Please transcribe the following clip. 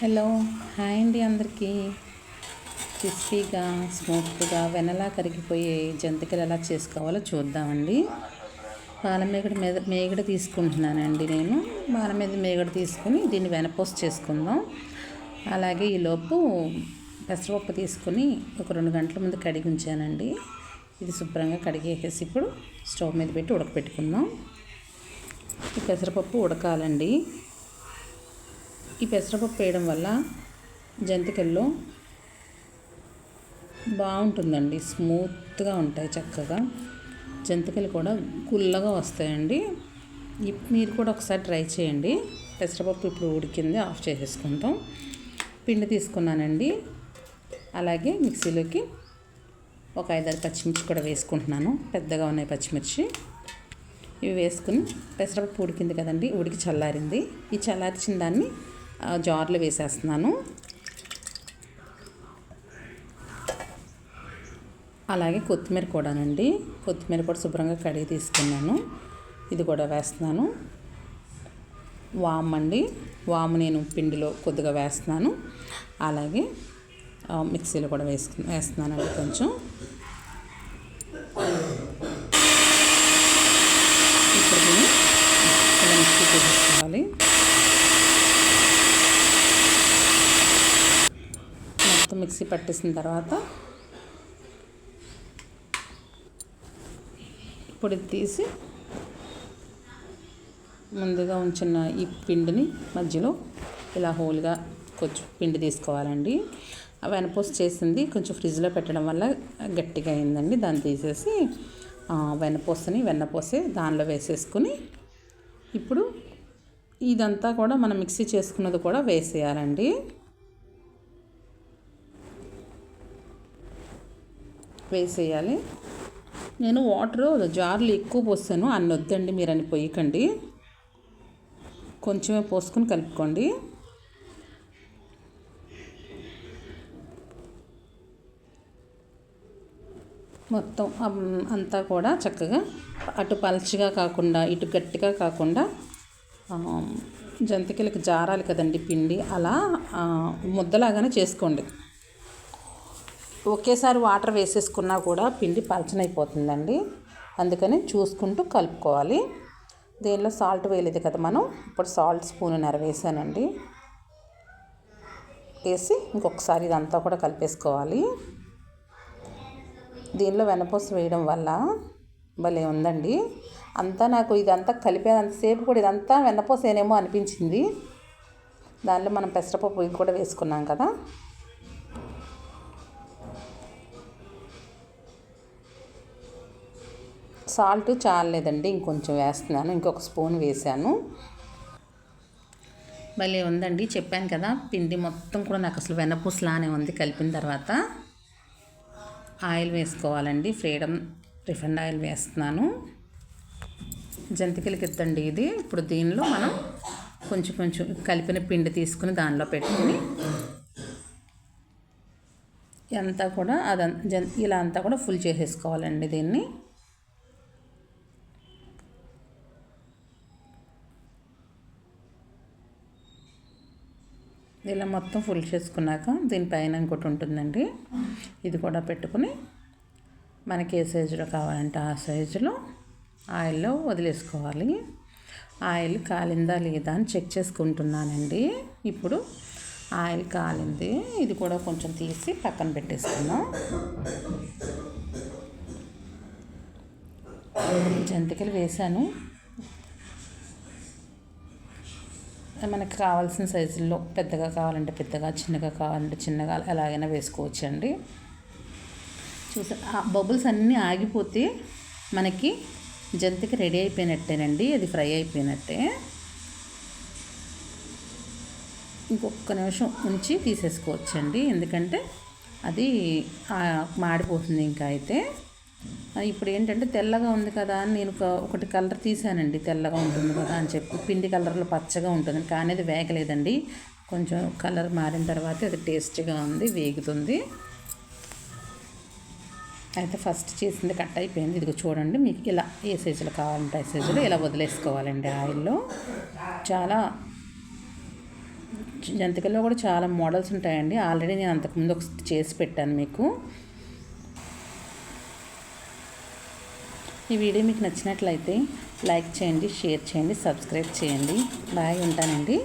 Hello hi అండి అందరికీ. క్రిస్పీగా స్మూత్గా వెనలా కరిగిపోయే జంతికలు ఎలా చేసుకోవాలో చూద్దామండి. పాల మీద మేగడ తీసుకుంటున్నానండి నేను. పాల మీద మేగడ తీసుకుని దీన్ని వెనపోసి చేసుకుందాం. అలాగే ఈలోపు పెసరపప్పు తీసుకుని ఒక రెండు గంటల ముందు కడిగి ఉంచానండి. ఇది శుభ్రంగా కడిగేసేసి ఇప్పుడు స్టవ్ మీద పెట్టి ఉడకపెట్టుకుందాం. ఈ పెసరపప్పు ఉడకాలండి. ఈ పెసరపప్పు వేయడం వల్ల జంతికల్లో బాగుంటుందండి. స్మూత్గా ఉంటాయి చక్కగా. జంతికలు కూడా గుల్లగా వస్తాయండి. మీరు కూడా ఒకసారి ట్రై చేయండి. పెసరపప్పు ఇప్పుడు ఉడికింది ఆఫ్ చేసేసుకుంటాం. పిండి తీసుకున్నానండి. అలాగే మిక్సీలోకి ఒక ఐదారు పచ్చిమిర్చి కూడా వేసుకుంటున్నాను. పెద్దగా ఉన్నాయి పచ్చిమిర్చి. ఇవి వేసుకుని పెసరపప్పు ఉడికింది కదండి ఉడికి చల్లారింది. ఈ చల్లార్చిన దాన్ని జార్లో వేసేస్తున్నాను. అలాగే కొత్తిమీర కూడానండి. కొత్తిమీర కూడా శుభ్రంగా కడిగి తీసుకున్నాను. ఇది కూడా వేస్తున్నాను. వామ్ అండి. వాము నేను పిండిలో కొద్దిగా వేస్తున్నాను. అలాగే మిక్సీలో కూడా వేసుకు వేస్తున్నానండి కొంచెం. ఇప్పుడు దీన్ని ఇలా మిక్సీ చేసేసుకోవాలి మొత్తం మిక్సీ పట్టేసిన తర్వాత ఇప్పుడు ఇది తీసి ముందుగా ఉంచిన ఈ పిండిని మధ్యలో ఇలా హోల్గా కొంచెం పిండి తీసుకోవాలండి. ఆ వెనపోసి చేసింది కొంచెం ఫ్రిడ్జ్లో పెట్టడం వల్ల గట్టిగా అయిందండి. దాన్ని తీసేసి వెనపోసని వెన్నపోసి దానిలో వేసేసుకుని ఇప్పుడు ఇదంతా కూడా మనం మిక్సీ చేసుకున్నది కూడా వేసేయాలండి. వేసేయాలి. నేను వాటర్ జార్లు ఎక్కువ పోస్తాను. అన్ని వద్దండి మీరు అని పోయకండి. కొంచెమే పోసుకొని కలుపుకోండి. మొత్తం అంతా కూడా చక్కగా అటు పలచగా కాకుండా ఇటు గట్టిగా కాకుండా జంతికలకు జంతికలకి జారాలి కదండి పిండి. అలా ముద్దలాగానే చేసుకోండి. ఒకేసారి వాటర్ వేసేసుకున్నా కూడా పిండి పలచనైపోతుందండి. అందుకని చూసుకుంటూ కలుపుకోవాలి. దీనిలో సాల్ట్ వేయలేదు కదా మనం ఇప్పుడు సాల్ట్ స్పూన్ నెరవేసానండి. వేసి ఇంకొకసారి ఇదంతా కూడా కలిపేసుకోవాలి. దీనిలో వెనపూస వేయడం వల్ల భలే ఉందండి. అంతా నాకు ఇదంతా కలిపేంతసేపు కూడా ఇదంతా వెన్నపూసేనేమో అనిపించింది. దానిలో మనం పెసరపప్పు కూడా వేసుకున్నాం కదా. సాల్ట్ చాలేదండి ఇంకొంచెం వేస్తున్నాను ఇంకొక స్పూన్ వేసాను భలే ఉందండి చెప్పాను కదా పిండి మొత్తం కూడా నాకు అసలు వెన్నపూసలానే ఉంది కలిపిన తర్వాత. ఆయిల్ వేసుకోవాలండి ఫ్రీడమ్ రిఫండ్ ఆయిల్ వేస్తున్నాను. జంతికలకి ఇద్దండి ఇది ఇప్పుడు దీనిలో మనం కొంచెం కొంచెం కలిపిన పిండి తీసుకుని దానిలో పెట్టుకుని అంతా కూడా అదంతా ఇలా అంతా కూడా ఫుల్ చేసేసుకోవాలండి దీన్ని. ఇలా మొత్తం ఫుల్ చేసుకున్నాక దీనిపైన ఇంకోటి ఉంటుందండి. ఇది కూడా పెట్టుకుని మనకి ఏ సైజులో కావాలంటే ఆ సైజులో ఆయిల్లో వదిలేసుకోవాలి. ఆయిల్ కాలిందా లేదా అని చెక్ చేసుకుంటున్నానండి. ఇప్పుడు ఆయిల్ కాలింది. ఇది కూడా కొంచెం తీసి పక్కన పెట్టేసుకున్నాం జంతికలు వేసాను మనకి కావాల్సిన సైజుల్లో పెద్దగా కావాలంటే పెద్దగా చిన్నగా కావాలంటే చిన్నగా ఎలాగైనా వేసుకోవచ్చు అండి చూసా ఆ బబుల్స్ అన్నీ ఆగిపోతే మనకి జంతిక రెడీ అయిపోయినట్టేనండి. అది ఫ్రై అయిపోయినట్టే. ఇంకొక నిమిషం ఉంచి తీసేసుకోవచ్చండి. ఎందుకంటే అది మాడిపోతుంది ఇంకా అయితే. ఇప్పుడు ఏంటంటే తెల్లగా ఉంది కదా అని నేను ఒకటి కలర్ తీసానండి తెల్లగా ఉంటుంది కదా అని చెప్పి. పిండి కలర్లో పచ్చగా ఉంటుంది కానీ అది వేగలేదండి. కొంచెం కలర్ మారిన తర్వాత అది టేస్ట్గా ఉంది వేగుతుంది. అయితే ఫస్ట్ చేసింది కట్ అయిపోయింది. ఇదిగో చూడండి మీకు ఇలా ఏ సైజులో కావాలంటే ఆ సైజులో ఇలా వదిలేసుకోవాలండి ఆయిల్లో. చాలా జంతికల్లో కూడా చాలా మోడల్స్ ఉంటాయండి. ఆల్రెడీ నేను అంతకుముందు ఒక చేసి పెట్టాను మీకు. ఈ వీడియో మీకు నచ్చినట్లయితే లైక్ చేయండి షేర్ చేయండి సబ్స్క్రైబ్ చేయండి. బాయ్ ఉంటానండి.